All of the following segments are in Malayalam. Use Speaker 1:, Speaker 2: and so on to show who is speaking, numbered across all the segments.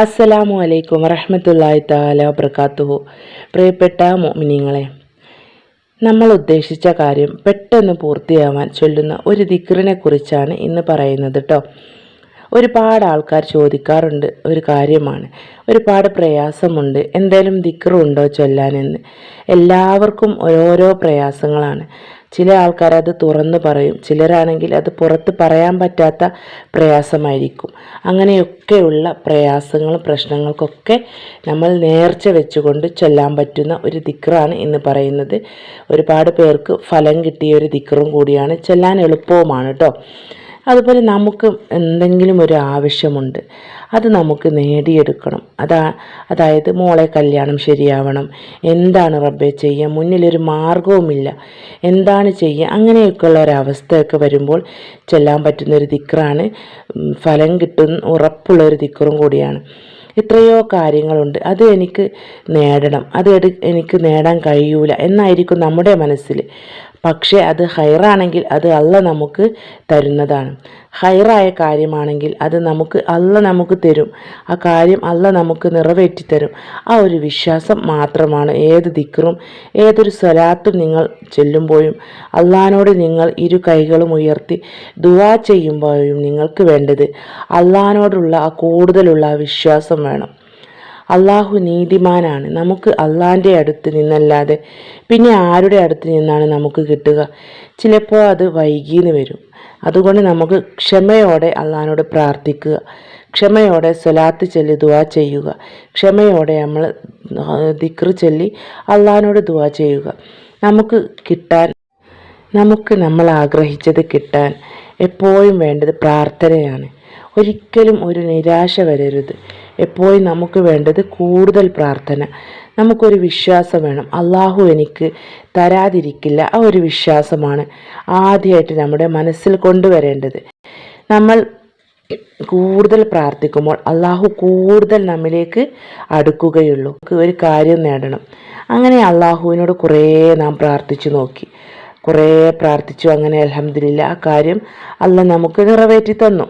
Speaker 1: അസ്സലാമു അലൈക്കും വറഹ്മത്തുള്ളാഹി തആല വബറകാതുഹു പ്രിയപ്പെട്ട മുഅ്മിനീങ്ങളെ നമ്മൾ ഉദ്ദേശിച്ച കാര്യം പെട്ടെന്ന് പൂർത്തിയാവാൻ ചൊല്ലുന്ന ഒരു ദിക്റിനെ കുറിച്ചാണ് ഇന്ന് പറയുന്നത് കേട്ടോ ഒരുപാട് ആൾക്കാർ ചോദിക്കാറുണ്ട് ഒരു കാര്യമാണ്. ഒരുപാട് പ്രയാസമുണ്ട്. എന്തേലും ദിക്റുണ്ടോ ചൊല്ലാനെന്ന്. എല്ലാവർക്കും ഓരോരോ പ്രയാസങ്ങളാണ്. ചില ആൾക്കാർ അത് തുറന്നു പറയും. ചിലരാണെങ്കിൽ അത് പുറത്ത് പറയാൻ പറ്റാത്ത പ്രയാസമായിരിക്കും. അങ്ങനെയൊക്കെയുള്ള പ്രയാസങ്ങളും പ്രശ്നങ്ങൾക്കൊക്കെ നമ്മൾ നേർച്ച വെച്ചുകൊണ്ട് ചൊല്ലാൻ പറ്റുന്ന ഒരു ദിക്റാണ് എന്ന് പറയുന്നത്. ഒരുപാട് പേർക്ക് ഫലം കിട്ടിയ ഒരു ദിക്റും കൂടിയാണ്. ചൊല്ലാൻ എളുപ്പവുമാണ് കേട്ടോ അതുപോലെ നമുക്ക് എന്തെങ്കിലും ഒരു ആവശ്യമുണ്ട് അത് നമുക്ക് നേടിയെടുക്കണം. അതാ അതായത് മോളെ കല്യാണം ശരിയാവണം. എന്താണ് റബ്ബെ ചെയ്യുക മുന്നിലൊരു മാർഗവുമില്ല എന്താണ് ചെയ്യുക അങ്ങനെയൊക്കെയുള്ള ഒരവസ്ഥയൊക്കെ വരുമ്പോൾ ചെല്ലാൻ പറ്റുന്നൊരു ദിക്റാണ്. ഫലം കിട്ടുന്ന ഉറപ്പുള്ളൊരു ദിക്റും കൂടിയാണ്. എത്രയോ കാര്യങ്ങളുണ്ട്. അത് എനിക്ക് നേടണം. അത് എനിക്ക് നേടാൻ കഴിയൂല. എന്നായിരിക്കും നമ്മുടെ മനസ്സിൽ പക്ഷേ അത് ഹൈറാണെങ്കിൽ അത് അല്ല നമുക്ക് തരുന്നതാണ്. ഹൈറായ കാര്യമാണെങ്കിൽ അത് നമുക്ക് അല്ല നമുക്ക് തരും. ആ കാര്യം അല്ല നമുക്ക് നിറവേറ്റി തരും ആ ഒരു വിശ്വാസം മാത്രമാണ് ഏത് ദിക്കറും ഏതൊരു സ്വലാത്തും നിങ്ങൾ ചെല്ലുമ്പോഴും അള്ളഹാനോട് നിങ്ങൾ ഇരു കൈകളും ഉയർത്തി ദുവാ ചെയ്യുമ്പോഴും നിങ്ങൾക്ക് വേണ്ടത് അള്ളഹാനോടുള്ള ആ കൂടുതലുള്ള വിശ്വാസം വേണം. അള്ളാഹു നീതിമാനാണ്. നമുക്ക് അള്ളാഹിന്റെ അടുത്ത് നിന്നല്ലാതെ പിന്നെ ആരുടെ അടുത്ത് നിന്നാണ് നമുക്ക് കിട്ടുക? ചിലപ്പോൾ അത് വൈകിന്ന് വരും. അതുകൊണ്ട് നമുക്ക് ക്ഷമയോടെ അള്ളാഹിനോട് പ്രാർത്ഥിക്കുക. ക്ഷമയോടെ സ്വലാത്ത് ചൊല്ലി ദുവാ ചെയ്യുക. ക്ഷമയോടെ നമ്മൾ ദിക്റ് ചൊല്ലി അള്ളാഹിനോട് ദുവാ ചെയ്യുക. നമുക്ക് കിട്ടാൻ നമുക്ക് നമ്മൾ ആഗ്രഹിച്ചത് കിട്ടാൻ എപ്പോഴും വേണ്ടത് പ്രാർത്ഥനയാണ്. ഒരിക്കലും ഒരു നിരാശ വരരുത്. എപ്പോഴും നമുക്ക് വേണ്ടത് കൂടുതൽ പ്രാർത്ഥന. നമുക്കൊരു വിശ്വാസം വേണം. അള്ളാഹു എനിക്ക് തരാതിരിക്കില്ല. ആ ഒരു വിശ്വാസമാണ് ആദ്യമായിട്ട് നമ്മുടെ മനസ്സിൽ കൊണ്ടുവരേണ്ടത്. നമ്മൾ കൂടുതൽ പ്രാർത്ഥിക്കുമ്പോൾ അള്ളാഹു കൂടുതൽ നമ്മിലേക്ക് അടുക്കുകയുള്ളൂ. ഒരു കാര്യം നേടണം. അങ്ങനെ അള്ളാഹുവിനോട് കുറേ നാം പ്രാർത്ഥിച്ചു നോക്കി. കുറേ പ്രാർത്ഥിച്ചു. അങ്ങനെ അലഹമില്ല ആ കാര്യം അല്ല നമുക്ക് നിറവേറ്റി തന്നു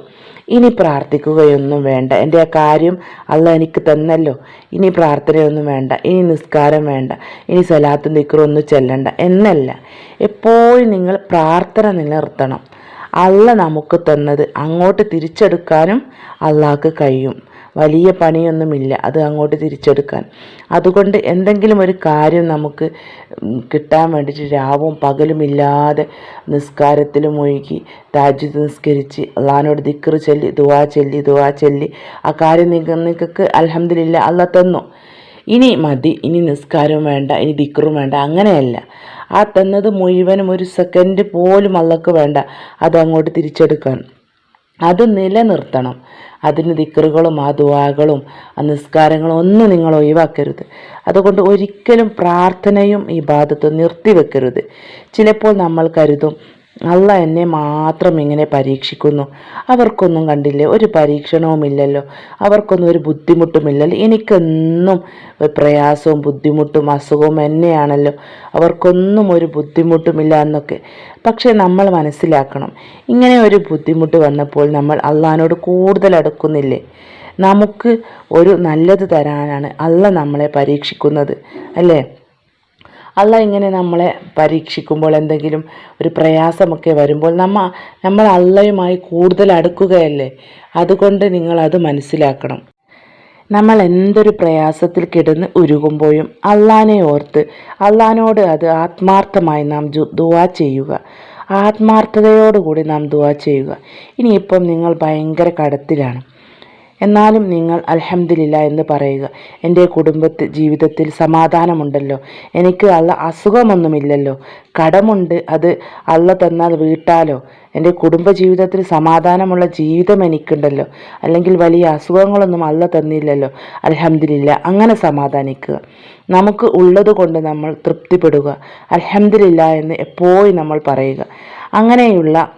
Speaker 1: ഇനി പ്രാർത്ഥിക്കുകയൊന്നും വേണ്ട. എന്റെ ആ കാര്യം അല്ല എനിക്ക് തന്നല്ലോ. ഇനി പ്രാർത്ഥനയൊന്നും വേണ്ട. ഇനി നിസ്കാരം വേണ്ട. ഇനി സലാത്തും നിക്കറൊന്നും ചെല്ലണ്ട. എന്നല്ല. എപ്പോഴും നിങ്ങൾ പ്രാർത്ഥന നിലനിർത്തണം. അല്ല നമുക്ക് തന്നത് അങ്ങോട്ട് തിരിച്ചെടുക്കാനും അള്ളാഹ്ക്ക് കഴിയും. വലിയ പണിയൊന്നുമില്ല. അത് അങ്ങോട്ട് തിരിച്ചെടുക്കാൻ. അതുകൊണ്ട് എന്തെങ്കിലും ഒരു കാര്യം നമുക്ക് കിട്ടാൻ വേണ്ടിയിട്ട് രാവും പകലുമില്ലാതെ നിസ്കാരത്തിൽ മുഴുകി താജ് നിസ്കരിച്ച് അള്ളഹാനോട് ദിക്കറ് ചൊല്ലി ദുവാ ചൊല്ലി ദുവാ ചൊല്ലി. ആ കാര്യം നിങ്ങൾക്ക് അലഹമില്ല അല്ല തന്നു. ഇനി മതി. ഇനി നിസ്കാരവും വേണ്ട ഇനി ദിക്കറും വേണ്ട അങ്ങനെയല്ല. ആ തന്നത് മുഴുവനും ഒരു സെക്കൻഡ് പോലും അള്ളക്ക് വേണ്ട. അത് അങ്ങോട്ട് തിരിച്ചെടുക്കാൻ. അത് നിലനിർത്തണം. അതിന് ദിക്കറുകളും ആ ദുവാകളും ആ നിസ്കാരങ്ങളും ഒന്നും നിങ്ങൾ ഒഴിവാക്കരുത്. അതുകൊണ്ട് ഒരിക്കലും പ്രാർത്ഥനയും ഈ ബാധത്ത് നിർത്തിവെക്കരുത്. ചിലപ്പോൾ നമ്മൾ കരുതും അല്ല എന്നെ മാത്രം ഇങ്ങനെ പരീക്ഷിക്കുന്നു. അവർക്കൊന്നും കണ്ടില്ലേ ഒരു പരീക്ഷണവുമില്ലല്ലോ. അവർക്കൊന്നും ഒരു ബുദ്ധിമുട്ടുമില്ലല്ലോ. എനിക്കെന്നും പ്രയാസവും ബുദ്ധിമുട്ടും അസുഖവും എന്നെയാണല്ലോ. അവർക്കൊന്നും ഒരു ബുദ്ധിമുട്ടുമില്ല എന്നൊക്കെ. പക്ഷേ നമ്മൾ മനസ്സിലാക്കണം. ഇങ്ങനെ ഒരു ബുദ്ധിമുട്ട് വന്നപ്പോൾ നമ്മൾ അള്ളഹാനോട് കൂടുതൽ അടുക്കുന്നില്ലേ? നമുക്ക് ഒരു നല്ലത് തരാനാണ് അള്ള നമ്മളെ പരീക്ഷിക്കുന്നത്. അല്ലേ? അല്ല ഇങ്ങനെ നമ്മളെ പരീക്ഷിക്കുമ്പോൾ എന്തെങ്കിലും ഒരു പ്രയാസമൊക്കെ വരുമ്പോൾ നമ്മ നമ്മൾ അള്ളയുമായി കൂടുതൽ അടുക്കുകയല്ലേ? അതുകൊണ്ട് നിങ്ങൾ അത് മനസ്സിലാക്കണം. നമ്മൾ എന്തൊരു പ്രയാസത്തിൽ കിടന്ന് ഉരുകുമ്പോഴും അള്ളാനെ ഓർത്ത് അള്ളാനോട് അത് ആത്മാർത്ഥമായി നാം ദുവാ ചെയ്യുക. ആത്മാർത്ഥതയോടുകൂടി നാം ദുവാ ചെയ്യുക. ഇനിയിപ്പം നിങ്ങൾ ഭയങ്കര കടത്തിലാണ്. എന്നാലും നിങ്ങൾ അലഹമില്ല എന്ന് പറയുക. എന്റെ കുടുംബത്തിൽ ജീവിതത്തിൽ സമാധാനമുണ്ടല്ലോ. എനിക്ക് അള്ള അസുഖമൊന്നുമില്ലല്ലോ. കടമുണ്ട് അത് അള്ള തന്നാൽ വീട്ടാലോ? എന്റെ കുടുംബ ജീവിതത്തിൽ സമാധാനമുള്ള ജീവിതം എനിക്കുണ്ടല്ലോ. അല്ലെങ്കിൽ വലിയ അസുഖങ്ങളൊന്നും അല്ല തന്നില്ലല്ലോ. അലഹമില്ല അങ്ങനെ സമാധാനിക്കുക. നമുക്ക് ഉള്ളത് കൊണ്ട് നമ്മൾ തൃപ്തിപ്പെടുക. അലഹമില്ല എന്ന് എപ്പോഴും നമ്മൾ പറയുക. അങ്ങനെയുള്ള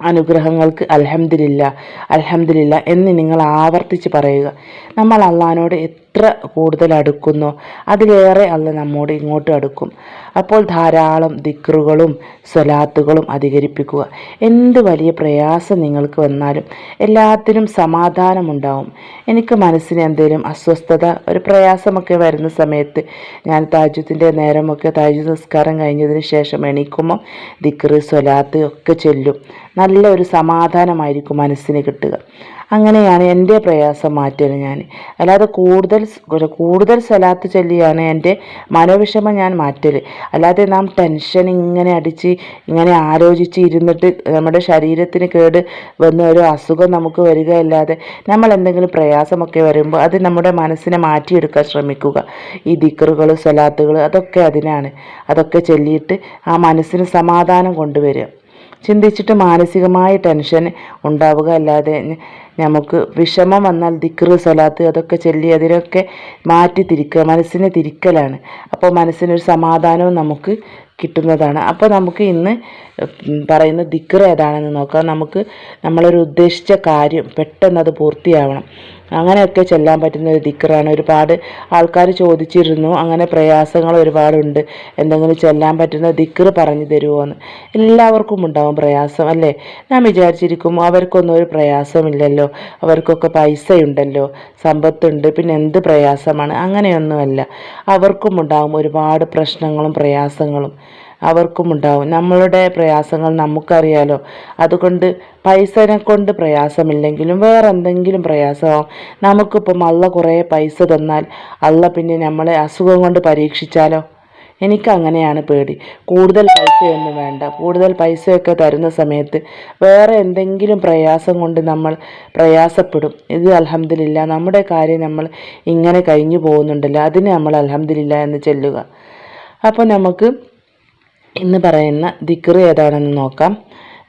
Speaker 1: അനുഗ്രഹങ്ങൾക്ക് അലഹമില്ല അലഹമില്ല എന്ന് നിങ്ങൾ ആവർത്തിച്ച് പറയുക. നമ്മൾ അള്ളഹാനോട് എത്ര കൂടുതൽ അടുക്കുന്നോ അതിലേറെ അല്ല നമ്മോട് ഇങ്ങോട്ട് അടുക്കും. അപ്പോൾ ധാരാളം ദിക്റുകളും സ്വലാത്തുകളും അധികരിപ്പിക്കുക. എന്ത് വലിയ പ്രയാസം നിങ്ങൾക്ക് വന്നാലും എല്ലാത്തിനും സമാധാനമുണ്ടാവും. എനിക്ക് മനസ്സിന് എന്തെങ്കിലും അസ്വസ്ഥത ഒരു പ്രയാസമൊക്കെ വരുന്ന സമയത്ത് ഞാൻ താജുദിന്റെ നേരമൊക്കെ താജു നിസ്കാരം കഴിഞ്ഞതിന് ശേഷം എണീക്കുമ്പോൾ ദിക്റ് സ്വലാത്ത് ഒക്കെ ചൊല്ലും. നല്ല ഒരു സമാധാനമായിരിക്കും മനസ്സിന് കിട്ടുക. അങ്ങനെയാണ് എന്റെ പ്രയാസം മാറ്റൽ ഞാൻ. അല്ലാതെ കൂടുതൽ കൂടുതൽ സ്ഥലത്ത് ചൊല്ലിയാണ് എന്റെ മനോവിഷമം ഞാൻ മാറ്റൽ അല്ലാതെ നാം ടെൻഷൻ ഇങ്ങനെ അടിച്ച് ഇങ്ങനെ ആലോചിച്ച് ഇരുന്നിട്ട് നമ്മുടെ ശരീരത്തിന് കേട് വന്ന ഒരു അസുഖം നമുക്ക് വരികയല്ലാതെ നമ്മൾ എന്തെങ്കിലും പ്രയാസമൊക്കെ വരുമ്പോൾ അത് നമ്മുടെ മനസ്സിനെ മാറ്റിയെടുക്കാൻ ശ്രമിക്കുക. ഈ ദിക്കറുകൾ സ്വലാത്തുകൾ അതൊക്കെ അതിനാണ്. അതൊക്കെ ചൊല്ലിയിട്ട് ആ മനസ്സിന് സമാധാനം കൊണ്ടുവരിക. ചിന്തിച്ചിട്ട് മാനസികമായ ടെൻഷൻ ഉണ്ടാവുക. അല്ലാതെ നമുക്ക് വിഷമം വന്നാൽ ദിക്റ് സ്വലാത്ത് അതൊക്കെ ചൊല്ലി അതിനൊക്കെ മാറ്റി തിരിക്കുക. മനസ്സിനെ തിരിക്കലാണ്. അപ്പോൾ മനസ്സിനൊരു സമാധാനവും നമുക്ക് കിട്ടുന്നതാണ്. അപ്പോൾ നമുക്ക് ഇന്ന് പറയുന്ന ദിക്റ് ഏതാണെന്ന് നോക്കാം. നമുക്ക് നമ്മളൊരു ഉദ്ദേശിച്ച കാര്യം പെട്ടെന്ന് അത് പൂർത്തിയാവണം. അങ്ങനെയൊക്കെ ചെല്ലാൻ പറ്റുന്ന ഒരു ദിക്കറാണ്. ഒരുപാട് ആൾക്കാർ ചോദിച്ചിരുന്നു. അങ്ങനെ പ്രയാസങ്ങൾ ഒരുപാടുണ്ട്. എന്തെങ്കിലും ചെല്ലാൻ പറ്റുന്ന ദിക്കർ പറഞ്ഞു തരുമോ എന്ന് എല്ലാവർക്കും ഉണ്ടാവും പ്രയാസം അല്ലേ? ഞാൻ വിചാരിച്ചിരിക്കും അവർക്കൊന്നും ഒരു പ്രയാസമില്ലല്ലോ. അവർക്കൊക്കെ പൈസയുണ്ടല്ലോ. സമ്പത്തുണ്ട്. പിന്നെ എന്ത് പ്രയാസമാണ്? അങ്ങനെയൊന്നുമല്ല. അവർക്കും ഉണ്ടാവും ഒരുപാട് പ്രശ്നങ്ങളും പ്രയാസങ്ങളും. അവർക്കും ഉണ്ടാവും നമ്മളുടെ പ്രയാസങ്ങൾ നമുക്കറിയാലോ. അതുകൊണ്ട് പൈസനെ കൊണ്ട് പ്രയാസമില്ലെങ്കിലും വേറെ എന്തെങ്കിലും പ്രയാസമാവും. നമുക്കിപ്പം അള്ള കുറേ പൈസ തന്നാൽ അള്ള പിന്നെ നമ്മളെ അസുഖം കൊണ്ട് പരീക്ഷിച്ചാലോ? എനിക്ക് അങ്ങനെയാണ് പേടി. കൂടുതൽ പൈസയൊന്നും വേണ്ട. കൂടുതൽ പൈസയൊക്കെ തരുന്ന സമയത്ത് വേറെ എന്തെങ്കിലും പ്രയാസം കൊണ്ട് നമ്മൾ പ്രയാസപ്പെടും. ഇത് അലഹമില്ല നമ്മുടെ കാര്യം നമ്മൾ ഇങ്ങനെ കഴിഞ്ഞു പോകുന്നുണ്ടല്ലോ. അതിന് നമ്മൾ അലഹമില്ല എന്ന് ചെല്ലുക. അപ്പോൾ നമുക്ക് ഇന്ന് പറയുന്ന ദിക്റ് ഏതാണെന്ന് നോക്കാം.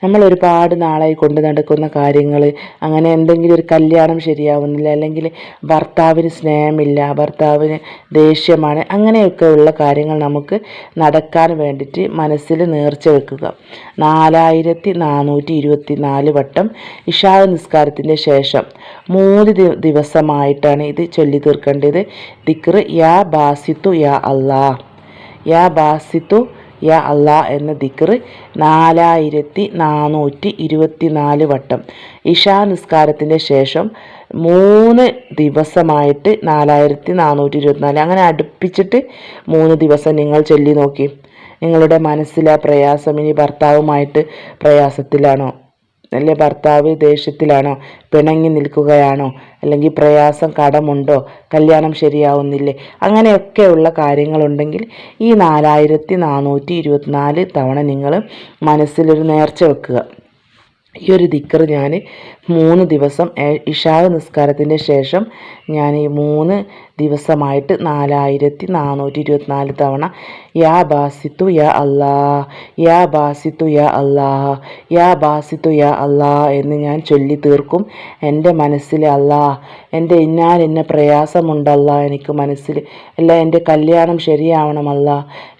Speaker 1: നമ്മൾ ഒരുപാട് നാളായി കൊണ്ട് നടക്കുന്ന കാര്യങ്ങൾ അങ്ങനെ എന്തെങ്കിലും ഒരു കല്യാണം ശരിയാവുന്നില്ല അല്ലെങ്കിൽ ഭർത്താവിന് സ്നേഹമില്ല ഭർത്താവിന് ദേഷ്യമാണ് അങ്ങനെയൊക്കെ ഉള്ള കാര്യങ്ങൾ നമുക്ക് നടക്കാൻ വേണ്ടിയിട്ട് മനസ്സിൽ നേർച്ച വെക്കുക. നാലായിരത്തി നാനൂറ്റി ഇരുപത്തി നാല് വട്ടം ഇഷാ നിസ്കാരത്തിന്റെ ശേഷം മൂന്ന് ദിവസമായിട്ടാണ് ഇത് ചൊല്ലി തീർക്കേണ്ടത്. ദിക്റ് യാ ബാസിത്തു യാ അള്ളാ. യാ ബാസിത്തു യാ അള്ളാ എന്ന ദിക്റ് നാലായിരത്തി നാനൂറ്റി ഇരുപത്തി നാല് വട്ടം. ഇഷാ നിസ്കാരത്തിന്റെ ശേഷം മൂന്ന് ദിവസമായിട്ട് നാലായിരത്തി നാനൂറ്റി ഇരുപത്തിനാല് അങ്ങനെ അടുപ്പിച്ചിട്ട് മൂന്ന് ദിവസം നിങ്ങൾ ചൊല്ലി നോക്കി. നിങ്ങളുടെ മനസ്സിലെ പ്രയാസം ഇനി ഭർത്താവുമായിട്ട് പ്രയാസത്തിലാണോ? അല്ലെ ഭർത്താവ് ദേഷ്യത്തിലാണോ? പിണങ്ങി നിൽക്കുകയാണോ? അല്ലെങ്കിൽ പ്രയാസം കടമുണ്ടോ? കല്യാണം ശരിയാവുന്നില്ലേ? അങ്ങനെയൊക്കെയുള്ള കാര്യങ്ങളുണ്ടെങ്കിൽ ഈ നാലായിരത്തി നാനൂറ്റി ഇരുപത്തിനാല് തവണ നിങ്ങൾ മനസ്സിലൊരു നേർച്ച വെക്കുക. ഈ ഒരു ദിക്കർ ഞാൻ മൂന്ന് ദിവസം ഇഷാവ് നിസ്കാരത്തിന്റെ ശേഷം ഞാൻ ഈ മൂന്ന് ദിവസമായിട്ട് നാലായിരത്തി നാനൂറ്റി ഇരുപത്തിനാല് തവണ യാ ബാസിത്തു യാ അല്ലാ യാ ബാസിത്തു യാ അല്ലാ യാ ബാസിത്തു യാ അല്ലാ എന്ന് ഞാൻ ചൊല്ലി തീർക്കും. എന്റെ മനസ്സിൽ അല്ലാ എന്റെ ഇന്നാൽ ഇന്ന പ്രയാസമുണ്ടല്ല എനിക്ക് മനസ്സിൽ അല്ല എന്റെ കല്യാണം ശരിയാവണമല്ല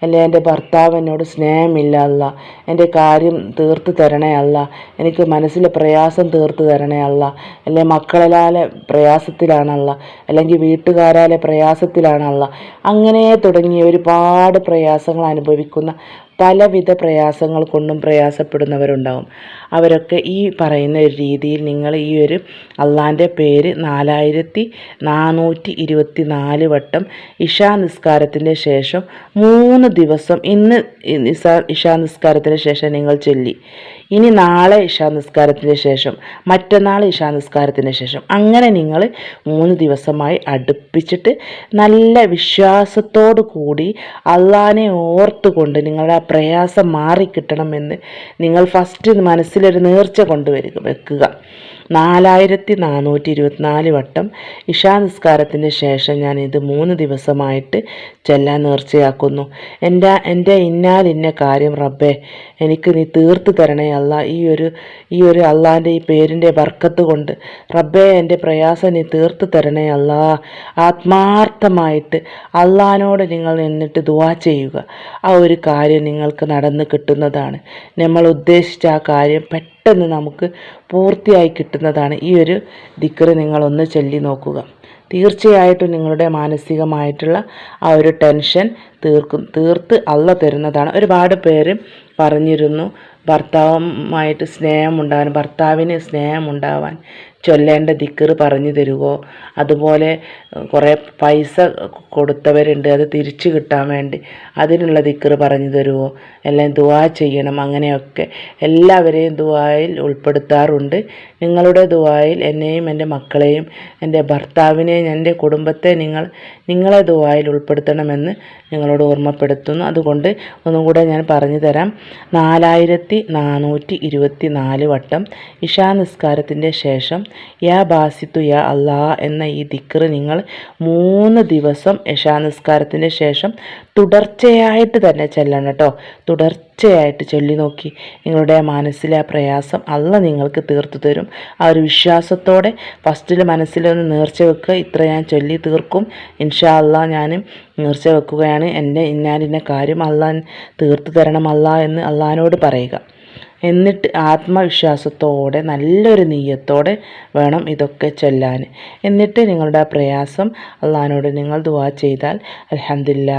Speaker 1: അല്ല എന്റെ ഭർത്താവ് എന്നോട് സ്നേഹമില്ല അല്ല എന്റെ കാര്യം തീർത്ത് തരണേ അല്ല എനിക്ക് മനസ്സിലെ പ്രയാസം തീർത്ത് തരണേ അല്ല അല്ലെ മക്കളാലെ പ്രയാസത്തിലാണല്ല. അല്ലെങ്കിൽ വീട്ടുകാരാലെ പ്രയാസത്തിലാണല്ല. അങ്ങനെ തുടങ്ങിയ ഒരുപാട് പ്രയാസങ്ങൾ അനുഭവിക്കുന്ന പലവിധ പ്രയാസങ്ങൾ കൊണ്ടും പ്രയാസപ്പെടുന്നവരുണ്ടാവും. അവരൊക്കെ ഈ പറയുന്ന ഒരു രീതിയിൽ നിങ്ങൾ ഈ ഒരു അള്ളാന്റെ പേര് നാലായിരത്തി നാനൂറ്റി ഇരുപത്തി നാല് വട്ടം ഇഷാ നിസ്കാരത്തിന്റെ ശേഷം മൂന്ന് ദിവസം ഇന്ന് ഇഷാ നിസ്കാരത്തിന് ശേഷം നിങ്ങൾ ചൊല്ലി. ഇനി നാളെ ഇഷാ നിസ്കാരത്തിന് ശേഷം മറ്റന്നാൾ ഇഷാ നിസ്കാരത്തിന് ശേഷം. അങ്ങനെ നിങ്ങൾ മൂന്ന് ദിവസമായി അടുപ്പിച്ചിട്ട് നല്ല വിശ്വാസത്തോടു കൂടി അള്ളാനെ ഓർത്തുകൊണ്ട് നിങ്ങളുടെ പ്രയാസം മാറിക്കിട്ടണമെന്ന് നിങ്ങൾ ഫസ്റ്റ് മനസ്സിലൊരു നേർച്ച കൊണ്ടുവരിക വെക്കുക. നാലായിരത്തി നാനൂറ്റി ഇരുപത്തിനാല് വട്ടം ഇഷാ നിസ്കാരത്തിന് ശേഷം ഞാൻ ഇത് മൂന്ന് ദിവസമായിട്ട് ചെല്ലാൻ നേർച്ചയാക്കുന്നു. എന്റെ എന്റെ ഇന്നാൽ ഇന്ന കാര്യം റബ്ബേ എനിക്ക് നീ തീർത്തു തരണേ അല്ല. ഈ ഒരു ഈ ഒരു അള്ളാന്റെ ഈ പേരിന്റെ വർക്കത്ത് കൊണ്ട് റബ്ബേ എന്റെ പ്രയാസം നീ തീർത്ത് തരണേ അല്ല. ആത്മാർത്ഥമായിട്ട് അള്ളഹാനോട് നിങ്ങൾ നിന്നിട്ട് ദുവാ ചെയ്യുക. ആ ഒരു കാര്യം നിങ്ങൾക്ക് നടന്ന് കിട്ടുന്നതാണ്. നമ്മൾ ഉദ്ദേശിച്ച ആ കാര്യം പെട്ടെന്ന് പെട്ടെന്ന് നമുക്ക് പൂർത്തിയായി കിട്ടുന്നതാണ് ഈ ഒരു ദിക്കറ് നിങ്ങളൊന്ന് ചൊല്ലി നോക്കുക. തീർച്ചയായിട്ടും നിങ്ങളുടെ മാനസികമായിട്ടുള്ള ആ ഒരു ടെൻഷൻ തീർക്കും തീർത്ത് അല്ല തരുന്നതാണ്. ഒരുപാട് പേര് പറഞ്ഞിരുന്നു ഭർത്താവുമായിട്ട് സ്നേഹമുണ്ടാവാൻ ഭർത്താവിന് സ്നേഹമുണ്ടാവാൻ. ചൊല്ലേണ്ട ദിക്കറ് പറഞ്ഞു തരുമോ അതുപോലെ കുറേ പൈസ കൊടുത്തവരുണ്ട് അത് തിരിച്ചു കിട്ടാൻ വേണ്ടി അതിനുള്ള ദിക്കറ് പറഞ്ഞു തരുമോ എല്ലാം ദുവാ ചെയ്യണം അങ്ങനെയൊക്കെ എല്ലാവരെയും ദുവായിൽ ഉൾപ്പെടുത്താറുണ്ട്. നിങ്ങളുടെ ദുവായിൽ എന്നെയും എന്റെ മക്കളെയും എന്റെ ഭർത്താവിനെയും എന്റെ കുടുംബത്തെ നിങ്ങൾ നിങ്ങളെ ദുവായിൽ ഉൾപ്പെടുത്തണമെന്ന് നിങ്ങളോട് ഓർമ്മപ്പെടുത്തുന്നു. അതുകൊണ്ട് ഒന്നും കൂടെ ഞാൻ പറഞ്ഞു തരാം. നാലായിരത്തി നാനൂറ്റി ഇരുപത്തി നാല് വട്ടം ഇഷാ നിസ്കാരത്തിന്റെ ശേഷം യാ ബാസിത്തു യാ അള്ളാ എന്ന ഈ ദിക്റ് നിങ്ങൾ മൂന്ന് ദിവസം യശാനിസ്കാരത്തിന് ശേഷം തുടർച്ചയായിട്ട് തന്നെ ചെല്ലണം കേട്ടോ. തുടർച്ചയായിട്ട് ചൊല്ലി നോക്കി. നിങ്ങളുടെ മനസ്സിലെ ആ പ്രയാസം അല്ല നിങ്ങൾക്ക് തീർത്തു തരും. ആ ഒരു വിശ്വാസത്തോടെ ഫസ്റ്റിൽ മനസ്സിലൊന്ന് നേർച്ച വെക്കുക. ഇത്ര ഞാൻ ചൊല്ലി തീർക്കും. ഇൻഷാ അല്ല ഞാൻ നേർച്ച വെക്കുകയാണ്. എന്റെ ഇന്നാലിന്ന കാര്യം അള്ളാൻ തീർത്തു തരണം അല്ല എന്ന് അള്ളഹാനോട് പറയുക. എന്നിട്ട് ആത്മവിശ്വാസത്തോടെ നല്ലൊരു നീയത്തോടെ വേണം ഇതൊക്കെ ചൊല്ലാൻ. എന്നിട്ട് നിങ്ങളുടെ ആ പ്രയാസം അള്ളഹാനോട് നിങ്ങൾ ദുവാ ചെയ്താൽ അലഹമില്ല